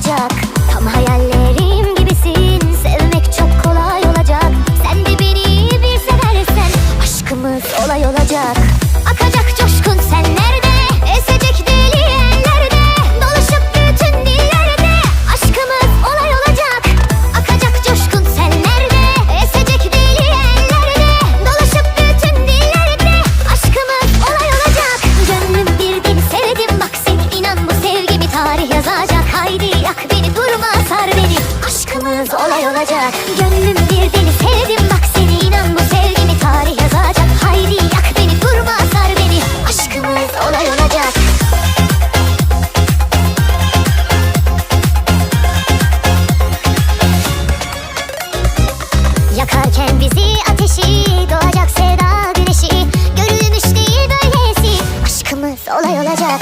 olacak. Tam hayallerim gibisin Sevmek çok kolay olacak. Sen de beni bir seversen Aşkımız olay olacak. Akacak coşkun sen nerede? Esecek deli ellerde. Dolaşıp bütün dillerde Aşkımız olay olacak. Akacak coşkun sen nerede? Esecek deli ellerde. Dolaşıp bütün dillerde Aşkımız olay olacak. Gönlüm bir deli sevdim bak sen inan bu sevgimi tarih yazacak. Haydi yak beni durma sar beni. Aşkımız olay olacak. Gönlüm bir deli sevdim. Bak seni inan bu sevgimi tarih yazacak. Haydi yak beni durma sar beni. Aşkımız olay olacak. Yakarken bizi ateşi Doğacak sevda güneşi. Görülmüş değil böylesi Aşkımız olay olacak